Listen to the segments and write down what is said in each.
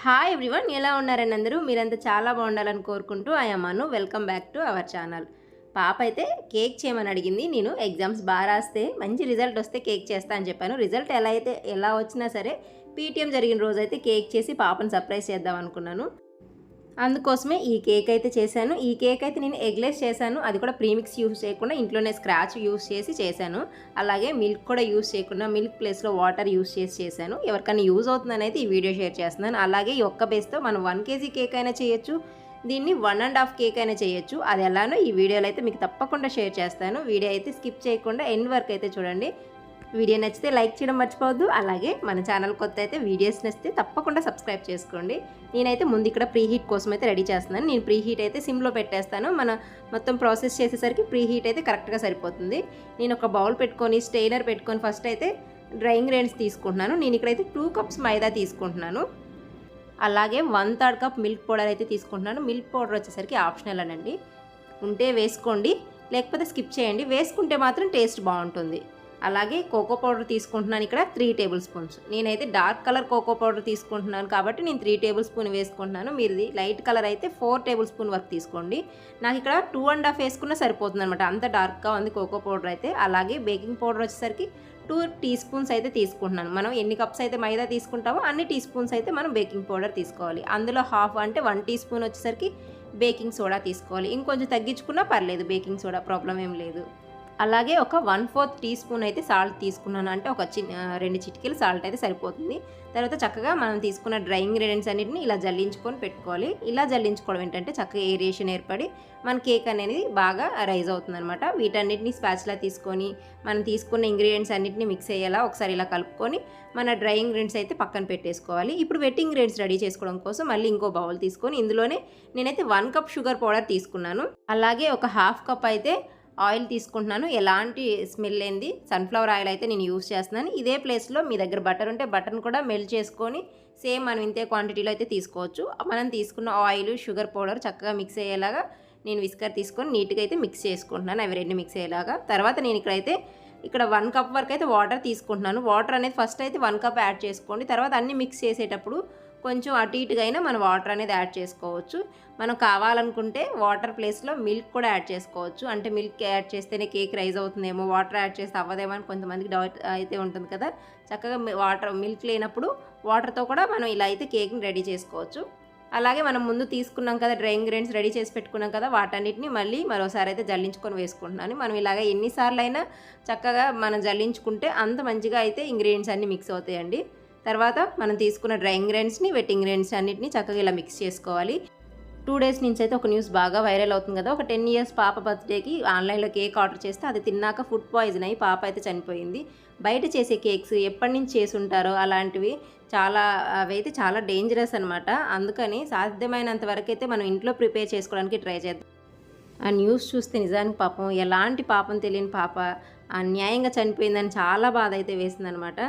Hi everyone ఎలా ఉన్నారని అందరూ? మీరంతా చాలా బాగుండాలని కోరుకుంటూ Anu welcome back to our channel పాప అయితే కేక్ చేయమని అడిగింది. నేను ఎగ్జామ్స్ బాగా రాస్తే మంచి రిజల్ట్ వస్తే కేక్ చేస్తా అని చెప్పాను. రిజల్ట్ ఎలా అయితే ఎలా వచ్చినా సరే పీటీఎం జరిగిన రోజు అయితే కేక్ చేసి పాపను సర్ప్రైజ్ చేద్దాం అనుకున్నాను. అందుకోసమే ఈ కేక్ అయితే చేశాను. ఈ కేక్ అయితే నేను ఎగ్లెస్ చేశాను. అది కూడా ప్రీమిక్స్ యూస్ చేయకుండా ఇంట్లోనే స్క్రాచ్ యూస్ చేసి చేశాను. అలాగే మిల్క్ కూడా యూస్ చేయకుండా మిల్క్ ప్లేస్లో వాటర్ యూస్ చేసి చేశాను. ఎవరికైనా యూజ్ అవుతుందని అయితే ఈ వీడియో షేర్ చేస్తున్నాను. అలాగే ఈ ఒక్క బేస్తో మనం వన్ కేజీ కేక్ అయినా చేయొచ్చు. దీన్ని వన్ అండ్ హాఫ్ కేక్ అయినా చేయొచ్చు. అది ఎలానో ఈ వీడియోలో అయితే మీకు తప్పకుండా షేర్ చేస్తాను. వీడియో అయితే స్కిప్ చేయకుండా ఎండ్ వరకు అయితే చూడండి. వీడియో నచ్చితే లైక్ చేయడం మర్చిపోవద్దు. అలాగే మన ఛానల్ కొత్త అయితే వీడియోస్ నచ్చితే తప్పకుండా సబ్స్క్రైబ్ చేసుకోండి. నేనైతే ముందు ఇక్కడ ప్రీ హీట్ కోసం అయితే రెడీ చేస్తున్నాను. నేను ప్రీ హీట్ అయితే సిమ్లో పెట్టేస్తాను. మన మొత్తం ప్రాసెస్ చేసేసరికి ప్రీ హీట్ అయితే కరెక్ట్గా సరిపోతుంది. నేను ఒక బౌల్ పెట్టుకొని స్టెయినర్ పెట్టుకొని ఫస్ట్ అయితే డ్రైయింగ్ రేన్స్ తీసుకుంటున్నాను. నేను ఇక్కడైతే టూ కప్స్ మైదా తీసుకుంటున్నాను. అలాగే one third cup milk powder అయితే తీసుకుంటున్నాను. మిల్క్ పౌడర్ వచ్చేసరికి ఆప్షనల్ అనండి. ఉంటే వేసుకోండి. లేకపోతే స్కిప్ చేయండి. వేసుకుంటే మాత్రం టేస్ట్ బాగుంటుంది. అలాగే కోకో పౌడర్ తీసుకుంటున్నాను ఇక్కడ త్రీ టేబుల్ స్పూన్స్. నేనైతే డార్క్ కలర్ కోకో పౌడర్ తీసుకుంటున్నాను కాబట్టి నేను త్రీ టేబుల్ స్పూన్ వేసుకుంటున్నాను. మీరుది లైట్ కలర్ అయితే ఫోర్ టేబుల్ స్పూన్ వరకు తీసుకోండి. నాకు ఇక్కడ టూ అండ్ హాఫ్ వేసుకున్నా సరిపోతుంది అనమాట అంత డార్క్గా ఉంది కోకో పౌడర్ అయితే. అలాగే బేకింగ్ పౌడర్ వచ్చేసరికి టూ టీ స్పూన్స్ అయితే తీసుకుంటున్నాను. మనం ఎన్ని కప్స్ అయితే మైదా తీసుకుంటామో అన్ని టీ స్పూన్స్ అయితే మనం బేకింగ్ పౌడర్ తీసుకోవాలి. అందులో హాఫ్ అంటే వన్ టీ స్పూన్ వచ్చేసరికి బేకింగ్ సోడా తీసుకోవాలి. ఇంకొంచెం తగ్గించుకున్నా పర్లేదు బేకింగ్ సోడా ప్రాబ్లం ఏం లేదు. అలాగే ఒక వన్ ఫోర్త్ టీ స్పూన్ అయితే సాల్ట్ తీసుకున్నాను. అంటే ఒక చిన్న రెండు చిటికీలు సాల్ట్ అయితే సరిపోతుంది. తర్వాత చక్కగా మనం తీసుకున్న డ్రై ఇంగ్రీడియంట్స్ అన్నిటిని ఇలా జల్లించుకొని పెట్టుకోవాలి. ఇలా జల్లించుకోవడం ఏంటంటే చక్కగా ఏరియేషన్ ఏర్పడి మన కేక్ అనేది బాగా రైజ్ అవుతుంది అనమాట వీటన్నిటిని స్పాచ్లా తీసుకొని మనం తీసుకున్న ఇంగ్రీడియంట్స్ అన్నిటిని మిక్స్ అయ్యేలా ఒకసారి ఇలా కలుపుకొని మన డ్రై ఇంగ్రీడియంట్స్ అయితే పక్కన పెట్టేసుకోవాలి. ఇప్పుడు వెట్ ఇంగ్రీడియంట్స్ రెడీ చేసుకోవడం కోసం మళ్ళీ ఇంకో బౌల్ తీసుకొని ఇందులోనే నేనైతే వన్ కప్ షుగర్ పౌడర్ తీసుకున్నాను. అలాగే ఒక హాఫ్ కప్ అయితే ఆయిల్ తీసుకుంటున్నాను. ఎలాంటి స్మెల్ లేనిది. సన్ఫ్లవర్ ఆయిల్ అయితే నేను యూస్ చేస్తున్నాను. ఇదే ప్లేస్లో మీ దగ్గర బటర్ ఉంటే బటర్ని కూడా మెల్ట్ చేసుకొని సేమ్ మనం ఇంతే క్వాంటిటీలో అయితే తీసుకోవచ్చు. మనం తీసుకున్న ఆయిల్ షుగర్ పౌడర్ చక్కగా మిక్స్ అయ్యేలాగా నేను విస్కర్ తీసుకొని నీట్గా అయితే మిక్స్ చేసుకుంటున్నాను. అవి రెండు మిక్స్ అయ్యేలాగా. తర్వాత నేను ఇక్కడైతే ఇక్కడ వన్ కప్ వరకు అయితే వాటర్ తీసుకుంటున్నాను. వాటర్ అనేది ఫస్ట్ అయితే వన్ కప్ యాడ్ చేసుకోండి. తర్వాత అన్ని మిక్స్ చేసేటప్పుడు కొంచెం అటు ఇటుగా అయినా మనం వాటర్ అనేది యాడ్ చేసుకోవచ్చు. మనం కావాలనుకుంటే వాటర్ ప్లేస్లో మిల్క్ కూడా యాడ్ చేసుకోవచ్చు. అంటే మిల్క్ యాడ్ చేస్తేనే కేక్ రైజ్ అవుతుందేమో వాటర్ యాడ్ చేస్తే అవ్వదేమో అని కొంతమందికి డౌట్ అయితే ఉంటుంది కదా. చక్కగా వాటర్ మిల్క్ లేనప్పుడు వాటర్తో కూడా మనం ఇలా అయితే కేక్ని రెడీ చేసుకోవచ్చు. అలాగే మనం ముందు తీసుకున్నాం కదా డ్రై ఇంగ్రీడియంట్స్ రెడీ చేసి పెట్టుకున్నాం కదా వాటన్నిటిని మళ్ళీ మరోసారి అయితే జల్లించుకొని వేసుకుంటున్నాను. మనం ఇలాగ ఎన్నిసార్లు అయినా చక్కగా మనం జల్లించుకుంటే అంత మంచిగా అయితే ఇంగ్రీడియంట్స్ అన్నీ మిక్స్ అవుతాయండి. తర్వాత మనం తీసుకున్న డ్రైయింగ్ గ్రైండ్స్ని వెట్టింగ్ గ్రైండ్స్ అన్నిటిని చక్కగా ఇలా మిక్స్ చేసుకోవాలి. టూ డేస్ నుంచి అయితే ఒక న్యూస్ బాగా వైరల్ అవుతుంది కదా. ఒక టెన్ ఇయర్స్ పాప బర్త్డేకి ఆన్లైన్లో కేక్ ఆర్డర్ చేస్తే అది తిన్నాక ఫుడ్ పాయిజన్ అయ్యి పాప అయితే చనిపోయింది. బయట చేసే కేక్స్ ఎప్పటి నుంచి చేసి ఉంటారో అలాంటివి చాలా అవైతే చాలా డేంజరస్ అనమాట అందుకని సాధ్యమైనంత వరకు అయితే మనం ఇంట్లో ప్రిపేర్ చేసుకోవడానికి ట్రై చేద్దాం. ఆ న్యూస్ చూస్తే నిజానికి పాపం ఎలాంటి పాపం తెలియని పాప అన్యాయంగా చనిపోయిందని చాలా బాధ అయితే వేసిందనమాట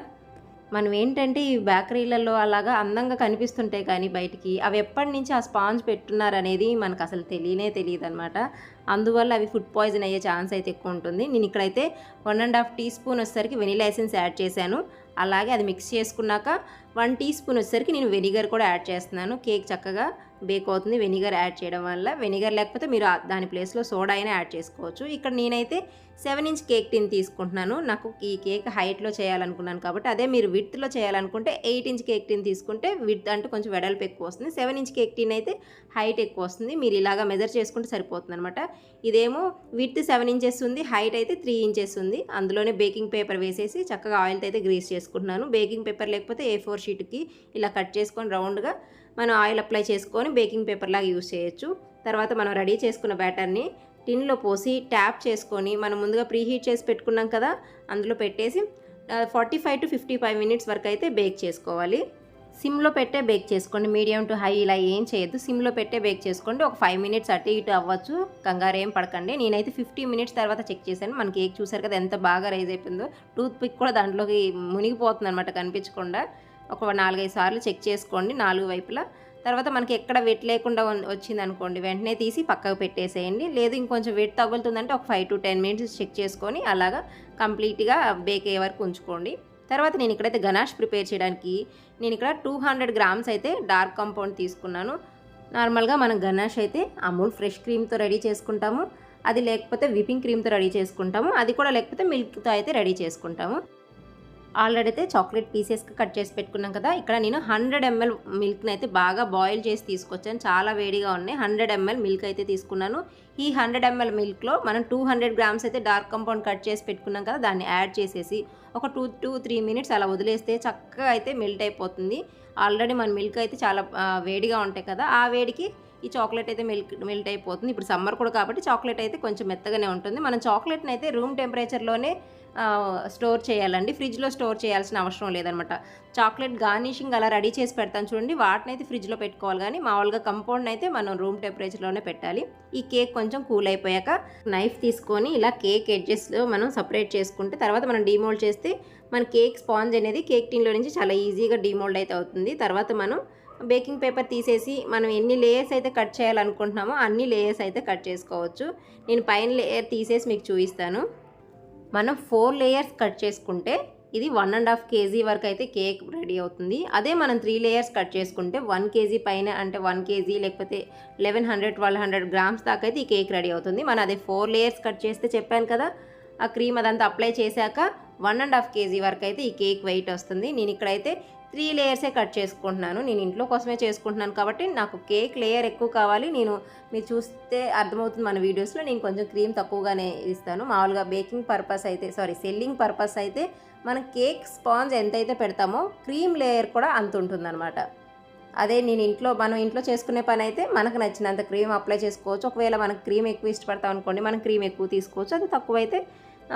మనం ఏంటంటే ఈ బేకరీలలో అలాగా అందంగా కనిపిస్తుంటాయి కానీ బయటికి అవి ఎప్పటి నుంచి ఆ స్పాంజ్ పెట్టున్నారనేది మనకు అసలు తెలియనే తెలియదు అనమాట అందువల్ల అవి ఫుడ్ పాయిజన్ అయ్యే ఛాన్స్ అయితే ఎక్కువ ఉంటుంది. నేను ఇక్కడైతే one and half teaspoon వచ్చేసరికి వెనిలా ఎసెన్స్ యాడ్ చేశాను. అలాగే అది మిక్స్ చేసుకున్నాక వన్ టీ స్పూన్ వచ్చేసరికి నేను వెనిగర్ కూడా యాడ్ చేస్తున్నాను. కేక్ చక్కగా బేక్ అవుతుంది. వెనిగర్ యాడ్ చేయడం వల్ల వెనిగర్ లేకపోతే మీరు దాని ప్లేస్లో సోడా అయినా యాడ్ చేసుకోవచ్చు. ఇక్కడ నేనైతే సెవెన్ ఇంచ్ కేక్ టిన్ తీసుకుంటున్నాను. నాకు ఈ కేక్ హైట్లో చేయాలనుకున్నాను కాబట్టి అదే మీరు విడ్త్లో చేయాలనుకుంటే ఎయిట్ ఇంచ్ కేక్ టిన్ తీసుకుంటే విడ్త్ అంటే కొంచెం వెడల్పు ఎక్కువ వస్తుంది. సెవెన్ ఇంచ్ కేక్ టిన్ అయితే హైట్ ఎక్కువ వస్తుంది. మీరు ఇలాగా మెజర్ చేసుకుంటే సరిపోతుంది అనమాట ఇదేమో విడ్త్ సెవెన్ ఇంచెస్ ఉంది హైట్ అయితే త్రీ ఇంచెస్ ఉంది. అందులోనే బేకింగ్ పేపర్ వేసేసి చక్కగా ఆయిల్తో అయితే గ్రీస్ చేసుకుంటున్నాను. బేకింగ్ పేపర్ లేకపోతే ఏ ఫోర్ షీట్కి ఇలా కట్ చేసుకొని రౌండ్గా మనం ఆయిల్ అప్లై చేసుకొని బేకింగ్ పేపర్ లాగా యూస్ చేయొచ్చు. తర్వాత మనం రెడీ చేసుకున్న బ్యాటర్ని టిన్లో పోసి ట్యాప్ చేసుకొని మనం ముందుగా ప్రీ హీట్ చేసి పెట్టుకున్నాం కదా అందులో పెట్టేసి forty five to fifty five minutes వరకు అయితే బేక్ చేసుకోవాలి. సిమ్లో పెట్టే బేక్ చేసుకోండి. మీడియం టు హై ఇలా ఏం చేయొద్దు. సిమ్లో పెట్టే బేక్ చేసుకోండి. ఒక ఫైవ్ మినిట్స్ అటు ఇటు అవ్వచ్చు. కంగారు ఏం పడకండి. నేనైతే ఫిఫ్టీ మినిట్స్ తర్వాత చెక్ చేశాను. మన కేక్ చూసారు కదా ఎంత బాగా రైజ్ అయిపోయిందో. టూత్ పిక్ కూడా దాంట్లోకి మునిగిపోతుంది అనమాట కనిపించకుండా. ఒక నాలుగైదు సార్లు చెక్ చేసుకోండి నాలుగు వైపులా. తర్వాత మనకి ఎక్కడ వెట్ లేకుండా వచ్చింది అనుకోండి వెంటనే తీసి పక్కకు పెట్టేసేయండి. లేదు ఇంకొంచెం వెట్ తగులుతుందంటే ఒక five to ten minutes check చేసుకొని అలాగా కంప్లీట్గా బేక్ అయ్యే వరకు ఉంచుకోండి. తర్వాత నేను ఇక్కడైతే గణాష్ ప్రిపేర్ చేయడానికి నేను ఇక్కడ టూ హండ్రెడ్ గ్రామ్స్ అయితే డార్క్ కాంపౌండ్ తీసుకున్నాను. నార్మల్గా మనం గణాష్ అయితే అమూల్ ఫ్రెష్ క్రీమ్తో రెడీ చేసుకుంటాము. అది లేకపోతే విపింగ్ క్రీమ్తో రెడీ చేసుకుంటాము. అది కూడా లేకపోతే మిల్క్తో అయితే రెడీ చేసుకుంటాము. ఆల్రెడీ అయితే చాక్లెట్ పీసెస్కి కట్ చేసి పెట్టుకున్నాం కదా ఇక్కడ నేను హండ్రెడ్ ఎంఎల్ మిల్క్ని అయితే బాగా బాయిల్ చేసి తీసుకొచ్చాను. చాలా వేడిగా ఉన్నాయి. హండ్రెడ్ ఎంఎల్ మిల్క్ అయితే తీసుకున్నాను. ఈ హండ్రెడ్ ఎంఎల్ మిల్క్లో మనం టూ హండ్రెడ్ గ్రామ్స్ అయితే డార్క్ కంపౌండ్ కట్ చేసి పెట్టుకున్నాం కదా దాన్ని యాడ్ చేసేసి ఒక టూ టూ త్రీ మినిట్స్ అలా వదిలేస్తే చక్కగా అయితే మెల్ట్ అయిపోతుంది. ఆల్రెడీ మన మిల్క్ అయితే చాలా వేడిగా ఉంటాయి కదా ఆ వేడికి ఈ చాక్లెట్ అయితే మిల్క్ మెల్ట్ అయిపోతుంది. ఇప్పుడు సమ్మర్ కూడా కాబట్టి చాక్లెట్ అయితే కొంచెం మెత్తగానే ఉంటుంది. మనం చాక్లెట్ని అయితే రూమ్ టెంపరేచర్లోనే స్టోర్ చేయాలండి. ఫ్రిడ్జ్లో స్టోర్ చేయాల్సిన అవసరం లేదనమాట. చాక్లెట్ గార్నిషింగ్ అలా రెడీ చేసి పెడతాను చూడండి. వాటిని అయితే ఫ్రిడ్జ్లో పెట్టుకోవాలి కానీ మామూలుగా కంపౌండ్ అయితే మనం రూమ్ టెంపరేచర్లోనే పెట్టాలి. ఈ కేక్ కొంచెం కూల్ అయిపోయాక నైఫ్ తీసుకొని ఇలా కేక్ ఎడ్జెస్లో మనం సపరేట్ చేసుకుంటే తర్వాత మనం డీమోల్డ్ చేస్తే మన కేక్ స్పాంజ్ అనేది కేక్ టిన్లో నుంచి చాలా ఈజీగా డీమోల్డ్ అయితే అవుతుంది. తర్వాత మనం బేకింగ్ పేపర్ తీసేసి మనం ఎన్ని లేయర్స్ అయితే కట్ చేయాలనుకుంటున్నామో అన్ని లేయర్స్ అయితే కట్ చేసుకోవచ్చు. నేను పైన లేయర్ తీసేసి మీకు చూపిస్తాను. మనం ఫోర్ లేయర్స్ కట్ చేసుకుంటే ఇది వన్ అండ్ హాఫ్ కేజీ వరకు అయితే కేక్ రెడీ అవుతుంది. అదే మనం త్రీ లేయర్స్ కట్ చేసుకుంటే వన్ కేజీ పైన అంటే వన్ కేజీ లేకపోతే eleven hundred twelve hundred grams దాకా అయితే ఈ కేక్ రెడీ అవుతుంది. మనం అదే ఫోర్ లేయర్స్ కట్ చేస్తే చెప్పాను కదా ఆ క్రీమ్ అదంతా అప్లై చేశాక వన్ అండ్ హాఫ్ కేజీ వరకు అయితే ఈ కేక్ వెయిట్ వస్తుంది. నేను ఇక్కడైతే త్రీ లేయర్సే కట్ చేసుకుంటున్నాను. నేను ఇంట్లో కోసమే చేసుకుంటున్నాను కాబట్టి నాకు కేక్ లేయర్ ఎక్కువ కావాలి. నేను మీరు చూస్తే అర్థమవుతుంది మన వీడియోస్లో. నేను కొంచెం క్రీమ్ తక్కువగానే ఇస్తాను. మామూలుగా బేకింగ్ పర్పస్ అయితే సారీ సెల్లింగ్ పర్పస్ అయితే మనం కేక్ స్పాంజ్ ఎంతైతే పెడతామో క్రీమ్ లేయర్ కూడా అంత ఉంటుందన్నమాట. అదే నేను ఇంట్లో మనం ఇంట్లో చేసుకునే పని అయితే మనకు నచ్చినంత క్రీమ్ అప్లై చేసుకోవచ్చు. ఒకవేళ మనకు క్రీమ్ ఎక్కువ ఇష్టపడతాం అనుకోండి మనం క్రీమ్ ఎక్కువ తీసుకోవచ్చు. అది తక్కువైతే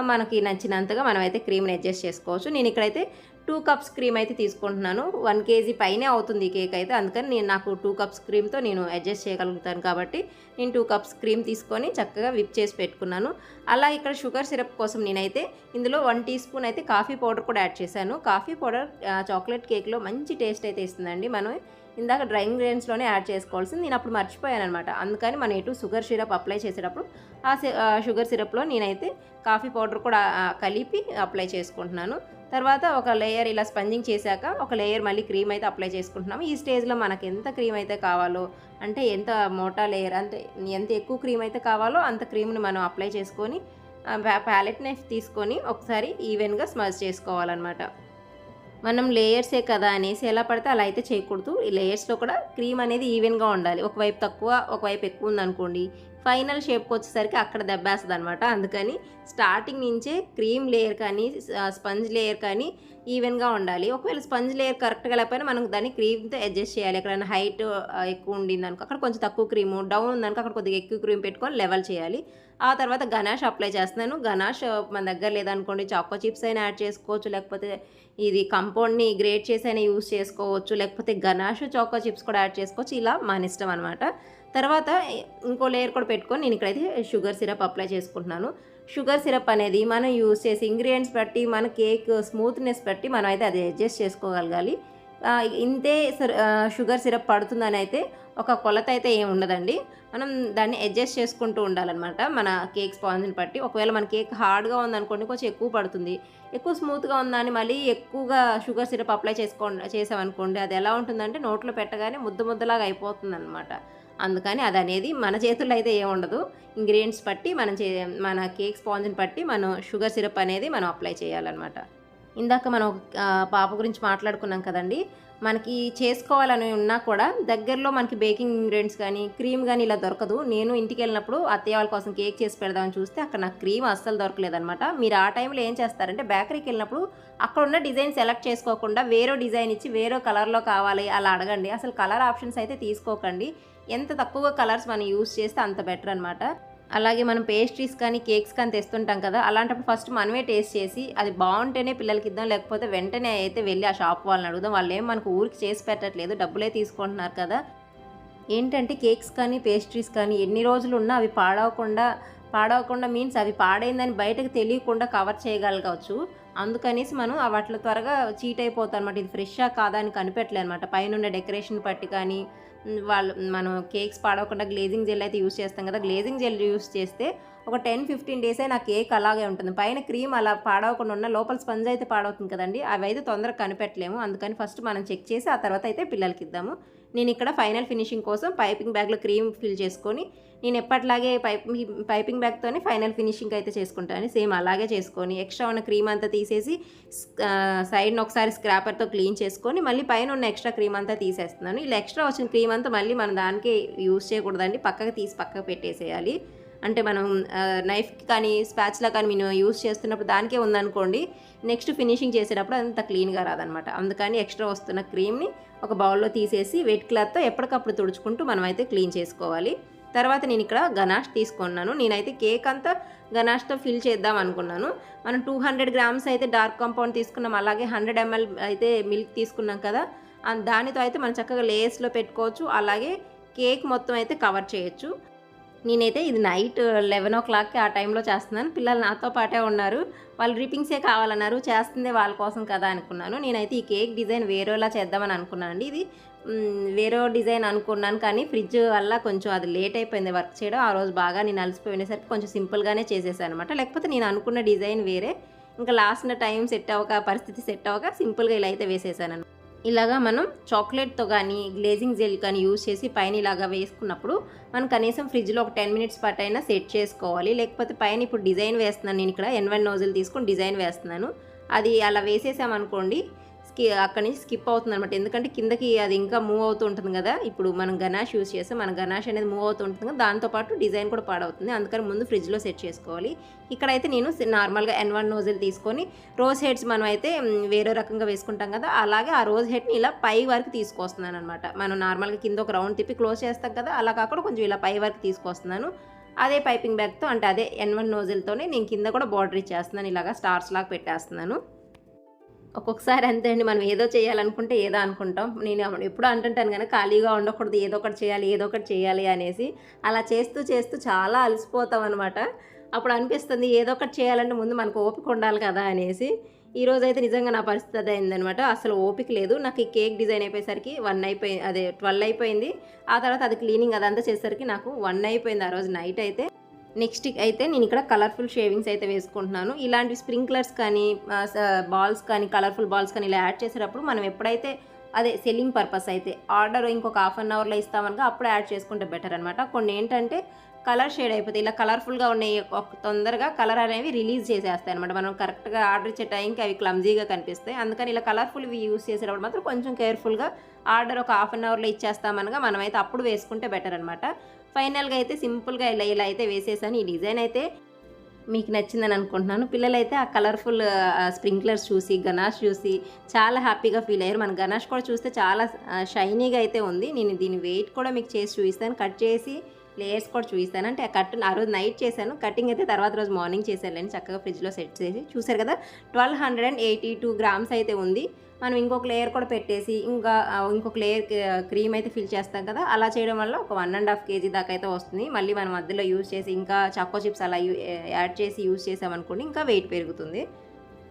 మనకి నచ్చినంతగా మనం అయితే క్రీమ్ని అడ్జస్ట్ చేసుకోవచ్చు. నేను ఇక్కడైతే టూ కప్స్ క్రీమ్ అయితే తీసుకుంటున్నాను. వన్ కేజీ పైనే అవుతుంది ఈ కేక్ అయితే. అందుకని నేను నాకు టూ కప్స్ క్రీమ్తో నేను అడ్జస్ట్ చేయగలుగుతాను కాబట్టి నేను టూ కప్స్ క్రీమ్ తీసుకొని చక్కగా విప్ చేసి పెట్టుకున్నాను. అలా ఇక్కడ షుగర్ సిరప్ కోసం నేనైతే ఇందులో వన్ టీ స్పూన్ అయితే కాఫీ పౌడర్ కూడా యాడ్ చేశాను. కాఫీ పౌడర్ చాక్లెట్ కేక్లో మంచి టేస్ట్ అయితే ఇస్తుందండి. మనం ఇందాక డ్రై ఇంగ్రీడియంట్స్లోనే యాడ్ చేసుకోవాల్సింది. నేను అప్పుడు మర్చిపోయాను అనమాట అందుకని మనం ఎటు షుగర్ సిరప్ అప్లై చేసేటప్పుడు ఆ షుగర్ సిరప్లో నేనైతే కాఫీ పౌడర్ కూడా కలిపి అప్లై చేసుకుంటున్నాను. తర్వాత ఒక లేయర్ ఇలా స్పంజింగ్ చేశాక ఒక లేయర్ మళ్ళీ క్రీమ్ అయితే అప్లై చేసుకుంటున్నాము ఈ స్టేజ్లో మనకి ఎంత క్రీమ్ అయితే కావాలో అంటే ఎంత మోటా లేయర్ అంటే ఎంత ఎక్కువ క్రీమ్ అయితే కావాలో అంత క్రీమ్ని మనం అప్లై చేసుకొని ప్యాలెట్ నైఫ్ తీసుకొని ఒకసారి ఈవెన్గా స్మజ్ చేసుకోవాలన్నమాట. మనం లేయర్సే కదా అనేసి ఎలా పడితే అలా అయితే చేయకూడదు. ఈ లేయర్స్లో కూడా క్రీమ్ అనేది ఈవెన్గా ఉండాలి. ఒకవైపు తక్కువ ఒకవైపు ఎక్కువ ఉందనుకోండి ఫైనల్ షేప్కి వచ్చేసరికి అక్కడ దెబ్బేస్తుంది అనమాట అందుకని స్టార్టింగ్ నుంచే క్రీమ్ లేయర్ కానీ స్పంజ్ లేయర్ కానీ ఈవెన్గా ఉండాలి. ఒకవేళ స్పంజ్ లేయర్ కరెక్ట్గా లేకపోయినా మనం దాన్ని క్రీమ్తో అడ్జస్ట్ చేయాలి. ఎక్కడైనా హైట్ ఎక్కువ ఉండింది అనుకో అక్కడ కొంచెం తక్కువ క్రీము డౌన్ ఉందనుకో అక్కడ కొద్దిగా ఎక్కువ క్రీమ్ పెట్టుకొని లెవెల్ చేయాలి. ఆ తర్వాత గనాష్ అప్లై చేస్తున్నాను. గనాష్ మన దగ్గర లేదనుకోండి చాకో చిప్స్ అయినా యాడ్ చేసుకోవచ్చు. లేకపోతే ఇది కంపౌండ్ని గ్రేట్ చేసి అయినా యూస్ చేసుకోవచ్చు. లేకపోతే గనాష్ చాకో చిప్స్ కూడా యాడ్ చేసుకోవచ్చు. ఇలా మన ఇష్టం అనమాట తర్వాత ఇంకో లేయర్ కూడా పెట్టుకొని నేను ఇక్కడైతే షుగర్ సిరప్ అప్లై చేసుకుంటున్నాను. షుగర్ సిరప్ అనేది మనం యూస్ చేసే ఇంగ్రీడియంట్స్ బట్టి మన కేక్ స్మూత్నెస్ బట్టి మనం అయితే అది అడ్జస్ట్ చేసుకోగలగాలి. ఇంతే షుగర్ సిరప్ పడుతుందని అయితే ఒక కొలత అయితే ఏమి ఉండదండి. మనం దాన్ని అడ్జస్ట్ చేసుకుంటూ ఉండాలన్నమాట. మన కేక్ స్పాంజ్ని బట్టి. ఒకవేళ మన కేక్ హార్డ్గా ఉందనుకోండి కొంచెం ఎక్కువ పడుతుంది. ఎక్కువ స్మూత్గా ఉందని మళ్ళీ ఎక్కువగా షుగర్ సిరప్ అప్లై చేసుకో చేసామనుకోండి అది ఎలా ఉంటుందంటే నోట్లో పెట్టగానే ముద్ద ముద్దలాగా అయిపోతుంది అనమాట అందుకని అది అనేది మన చేతుల్లో అయితే ఏముండదు ఇంగ్రీడియంట్స్ బట్టి మనం చే మన కేక్ స్పాంజ్ని బట్టి మనం షుగర్ సిరప్ అనేది మనం అప్లై చేయాలన్నమాట. ఇందాక మనం పాప గురించి మాట్లాడుకున్నాం కదండి. మనకి చేసుకోవాలని ఉన్నా కూడా దగ్గరలో మనకి బేకింగ్ ఇంగ్రీడియంట్స్ కానీ క్రీమ్ కానీ ఇలా దొరకదు. నేను ఇంటికి వెళ్ళినప్పుడు అత్తయ్య వాళ్ళ కోసం కేక్ చేసి పెడదామని చూస్తే అక్కడ నాకు క్రీమ్ అస్సలు దొరకలేదనమాట మీరు ఆ టైంలో ఏం చేస్తారంటే బేకరీకి వెళ్ళినప్పుడు అక్కడ ఉన్న డిజైన్ సెలెక్ట్ చేసుకోకుండా వేరే డిజైన్ ఇచ్చి వేరే కలర్లో కావాలి అలా అడగండి. అసలు కలర్ ఆప్షన్స్ అయితే తీసుకోకండి. ఎంత తక్కువ కలర్స్ మనం యూస్ చేస్తే అంత బెటర్ అనమాట అలాగే మనం పేస్ట్రీస్ కానీ కేక్స్ కానీ తెస్తుంటాం కదా అలాంటప్పుడు ఫస్ట్ మనమే టేస్ట్ చేసి అది బాగుంటేనే పిల్లలకి ఇద్దాం లేకపోతే వెంటనే అయితే వెళ్ళి ఆ షాప్ వాళ్ళని అడుగుదాం. వాళ్ళు ఏం మనకు ఊరికి చేసి పెట్టట్లేదు డబ్బులే తీసుకుంటున్నారు కదా. ఏంటంటే కేక్స్ కానీ పేస్ట్రీస్ కానీ ఎన్ని రోజులు ఉన్నా అవి పాడవకుండా పాడవకుండా మీన్స్ అవి పాడైందని బయటకు తెలియకుండా కవర్ చేయగలగవచ్చు. అందుకనేసి మనం వాటిలో త్వరగా చీట్ అయిపోతాం అనమాట ఇది ఫ్రెషా కాదా అని కనిపెట్టలే అనమాట. పైన డెకరేషన్ పట్టి కానీ వాళ్ళు మనం కేక్స్ పాడవకుండా గ్లేజింగ్ జెల్ అయితే యూస్ చేస్తాం కదా. గ్లేజింగ్ జెల్ యూస్ చేస్తే ఒక టెన్ ఫిఫ్టీన్ డేస్ నా కేక్ అలాగే ఉంటుంది. పైన క్రీమ్ అలా పాడవకుండా ఉన్న లోపల స్పంజ్ అయితే పాడవుతుంది కదండి. అవి అయితే తొందరగా కనిపెట్టలేము. అందుకని ఫస్ట్ మనం చెక్ చేసి ఆ తర్వాత అయితే పిల్లలకి ఇద్దాము. నేను ఇక్కడ ఫైనల్ ఫినిషింగ్ కోసం పైపింగ్ బ్యాగ్లో క్రీమ్ ఫిల్ చేసుకొని నేను ఎప్పట్లాగే పైపింగ్ పైపింగ్ బ్యాగ్తోనే ఫైనల్ ఫినిషింగ్ అయితే చేసుకుంటాను. సేమ్ అలాగే చేసుకొని ఎక్స్ట్రా ఉన్న క్రీమ్ అంతా తీసేసి సైడ్ని ఒకసారి స్క్రాపర్తో క్లీన్ చేసుకొని మళ్ళీ పైన ఉన్న ఎక్స్ట్రా క్రీమ్ అంతా తీసేస్తున్నాను. ఇలా ఎక్స్ట్రా వచ్చిన క్రీమ్ అంతా మళ్ళీ మనం దానికి యూస్ చేయకూడదండి. పక్కకు తీసి పక్కకు పెట్టేసేయాలి. అంటే మనం నైఫ్కి కానీ స్పాచ్లా కానీ మేము యూస్ చేస్తున్నప్పుడు దానికే ఉందనుకోండి నెక్స్ట్ ఫినిషింగ్ చేసేటప్పుడు అంత క్లీన్గా రాదనమాట. అందుకని ఎక్స్ట్రా వస్తున్న క్రీమ్ని ఒక బౌల్లో తీసేసి వెట్ క్లాత్తో ఎప్పటికప్పుడు తుడుచుకుంటూ మనం అయితే క్లీన్ చేసుకోవాలి. తర్వాత నేను ఇక్కడ గనాష్ తీసుకున్నాను. నేనైతే కేక్ అంతా గనాష్తో ఫిల్ చేద్దాం అనుకున్నాను. మనం టూ హండ్రెడ్ గ్రామ్స్ అయితే డార్క్ కాంపౌండ్ తీసుకున్నాం. అలాగే హండ్రెడ్ ఎంఎల్ అయితే మిల్క్ తీసుకున్నాం కదా. దానితో అయితే మనం చక్కగా లేయర్స్లో పెట్టుకోవచ్చు. అలాగే కేక్ మొత్తం అయితే కవర్ చేయొచ్చు. నేనైతే ఇది నైట్ లెవెన్ ఓ క్లాక్కి ఆ టైంలో చేస్తున్నాను. పిల్లలు నాతో పాటే ఉన్నారు. వాళ్ళు రిపింగ్సే కావాలన్నారు. చేస్తుందే వాళ్ళ కోసం కదా అనుకున్నాను. నేనైతే ఈ కేక్ డిజైన్ వేరేలా చేద్దామని అనుకున్నాను అండి. ఇది వేరే డిజైన్ అనుకున్నాను కానీ ఫ్రిడ్జ్ వల్ల కొంచెం అది లేట్ అయిపోయింది వర్క్ చేయడం. ఆ రోజు బాగా నేను అలసిపోయినసరికి కొంచెం సింపుల్గానే చేసేసాను అనమాట లేకపోతే నేను అనుకున్న డిజైన్ వేరే. ఇంకా లాస్ట్ టైం సెట్ అవ్వక పరిస్థితి సెట్ అవ్వక సింపుల్గా ఇలా అయితే వేసేసాను ఇలాగా మనం చాక్లెట్తో కానీ గ్లేజింగ్ జెల్ కానీ యూజ్ చేసి పైన ఇలాగా వేసుకున్నప్పుడు మనం కనీసం ఫ్రిడ్జ్లో ఒక టెన్ మినిట్స్ పాటు అయినా సెట్ చేసుకోవాలి. లేకపోతే పైన ఇప్పుడు డిజైన్ వేస్తున్నాను నేను ఇక్కడ ఎన్ వన్ నోజులు తీసుకొని డిజైన్ వేస్తున్నాను. అది అలా వేసేసామనుకోండి అక్కడి నుంచి స్కిప్ అవుతుంది అనమాట ఎందుకంటే కిందకి అది ఇంకా మూవ్ అవుతూ ఉంటుంది కదా. ఇప్పుడు మనం గణాష్ యూస్ చేస్తే మన గణాష్ అనేది మూవ్ అవుతూ ఉంటుంది కదా. దాంతోపాటు డిజైన్ కూడా పాడవుతుంది. అందుకని ముందు ఫ్రిడ్జ్లో సెట్ చేసుకోవాలి. ఇక్కడైతే నేను నార్మల్గా ఎన్ వన్ నోజులు తీసుకొని రోజ్ హెడ్స్ మనం అయితే వేరే రకంగా వేసుకుంటాం కదా. అలాగే ఆ రోజ్ హెడ్ని ఇలా పై వరకు తీసుకొస్తున్నాను అనమాట మనం నార్మల్గా కింద ఒక రౌండ్ తిప్పి క్లోజ్ చేస్తాం కదా. అలా కాకుండా కొంచెం ఇలా పై వరకు తీసుకొస్తున్నాను. అదే పైపింగ్ బ్యాగ్తో అంటే అదే ఎన్ వన్ నోజిల్తోనే నేను కింద కూడా బార్డర్ ఇచ్చేస్తున్నాను. ఇలాగా స్టార్స్ లాగా పెట్టేస్తున్నాను. ఒక్కొక్కసారి అంతే అండి. మనం ఏదో చేయాలనుకుంటే ఏదో అనుకుంటాం. నేను ఎప్పుడు అంటుంటాను కానీ ఖాళీగా ఉండకూడదు ఏదో ఒకటి చేయాలి ఏదో ఒకటి చేయాలి అనేసి. అలా చేస్తూ చేస్తూ చాలా అలసిపోతాం అనమాట అప్పుడు అనిపిస్తుంది ఏదో ఒకటి చేయాలంటే ముందు మనకు ఓపిక ఉండాలి కదా అనేసి. ఈ రోజు అయితే నిజంగా నా పరిస్థితి అదే అయిందనమాట అసలు ఓపిక లేదు. నాకు ఈ కేక్ డిజైన్ అయిపోయేసరికి వన్ అయిపోయింది అదే ట్వెల్వ్ అయిపోయింది. ఆ తర్వాత అది క్లీనింగ్ అదంతా చేసేసరికి నాకు వన్ అయిపోయింది ఆ రోజు నైట్ అయితే. నెక్స్ట్ అయితే నేను ఇక్కడ కలర్ఫుల్ షేవింగ్స్ అయితే వేసుకుంటున్నాను. ఇలాంటి స్ప్రింక్లర్స్ కానీ బాల్స్ కానీ కలర్ఫుల్ బాల్స్ కానీ ఇలా యాడ్ చేసేటప్పుడు మనం ఎప్పుడైతే అదే సెల్లింగ్ పర్పస్ అయితే ఆర్డర్ ఇంకొక హాఫ్ అన్ అవర్లో ఇస్తామనుకో అప్పుడు యాడ్ చేసుకుంటే బెటర్ అనమాట కొన్ని ఏంటంటే కలర్ షేడ్ అయిపోతాయి ఇలా కలర్ఫుల్గా ఉన్నాయి ఒక తొందరగా కలర్ అనేవి రిలీజ్ చేసేస్తాయి అనమాట మనం కరెక్ట్గా ఆర్డర్ ఇచ్చే టైంకి అవి క్లమ్జీగా కనిపిస్తాయి. అందుకని ఇలా కలర్ఫుల్వి యూస్ చేసేటప్పుడు మాత్రం కొంచెం కేర్ఫుల్గా ఆర్డర్ ఒక హాఫ్ అన్ అవర్లో ఇచ్చేస్తామనగా మనమైతే అప్పుడు వేసుకుంటే బెటర్ అనమాట ఫైనల్గా అయితే సింపుల్గా ఇలా ఇలా అయితే వేసేసాను. ఈ డిజైన్ అయితే మీకు నచ్చిందని అనుకుంటున్నాను. పిల్లలైతే ఆ కలర్ఫుల్ స్ప్రింక్లర్స్ చూసి గనాష్ చూసి చాలా హ్యాపీగా ఫీల్ అయ్యారు. మన గణాష్ కూడా చూస్తే చాలా షైనీగా అయితే ఉంది. నేను దీని వెయిట్ కూడా మీకు చేసి చూపిస్తాను. కట్ చేసి లేయర్స్ కూడా చూపిస్తాను అంటే ఆ కట్ ఆ రోజు నైట్ చేశాను. కటింగ్ అయితే తర్వాత రోజు మార్నింగ్ చేశాను చక్కగా ఫ్రిడ్జ్లో సెట్ చేసి చూసారు కదా. Twelve hundred and eighty two grams అయితే ఉంది. మనం ఇంకొక లేయర్ కూడా పెట్టేసి ఇంకా ఇంకొక లేయర్ క్రీమ్ అయితే ఫిల్ చేస్తాం కదా. అలా చేయడం వల్ల ఒక వన్ అండ్ హాఫ్ కేజీ దాకా అయితే వస్తుంది. మళ్ళీ మనం మధ్యలో యూజ్ చేసి ఇంకా చక్కో చిప్స్ అలా యూ- యాడ్ చేసి యూజ్ చేసామనుకోండి ఇంకా వెయిట్ పెరుగుతుంది.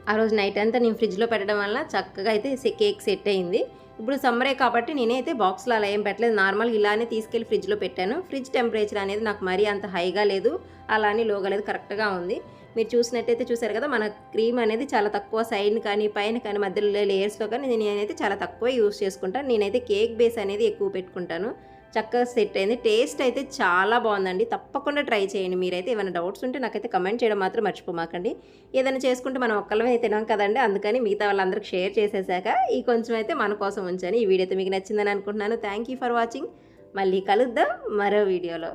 ఆ రోజు నైట్ అంతా నేను ఫ్రిడ్జ్లో పెట్టడం వల్ల చక్కగా అయితే సె- కేక్ సెట్ అయింది. ఇప్పుడు సమ్మరే కాబట్టి నేనైతే బాక్స్లో అలా ఏం పెట్టలేదు. నార్మల్గా ఇలానే తీసుకెళ్ళి ఫ్రిడ్జ్లో పెట్టాను. ఫ్రిడ్జ్ టెంపరేచర్ అనేది నాకు మరీ అంత హైగా లేదు. అలానే లోగా లేదు. కరెక్ట్గా ఉంది. మీరు చూసినట్టయితే చూసారు కదా మన క్రీమ్ అనేది చాలా తక్కువ సైడ్ కానీ పైన కానీ మధ్యలో లేయర్స్లో కానీ నేనైతే చాలా తక్కువ యూస్ చేసుకుంటాను. నేనైతే కేక్ బేస్ అనేది ఎక్కువ పెట్టుకుంటాను. చక్కగా సెట్ అయింది. టేస్ట్ అయితే చాలా బాగుందండి. తప్పకుండా ట్రై చేయండి. మీరైతే ఏమైనా డౌట్స్ ఉంటే నాకైతే కమెంట్ చేయడం మాత్రం మర్చిపోమాకండి. ఏదైనా చేసుకుంటే మనం ఒక్కళ్ళమే తినాం కదండి. అందుకని మిగతా వాళ్ళందరికీ షేర్ చేసేసాక ఈ కొంచెం అయితే మన కోసం ఉంచాను ఈ వీడియో అయితే మీకు నచ్చిందని అనుకుంటున్నాను. థ్యాంక్ యూ ఫర్ వాచింగ్ మళ్ళీ కలుద్దాం మరో వీడియోలో.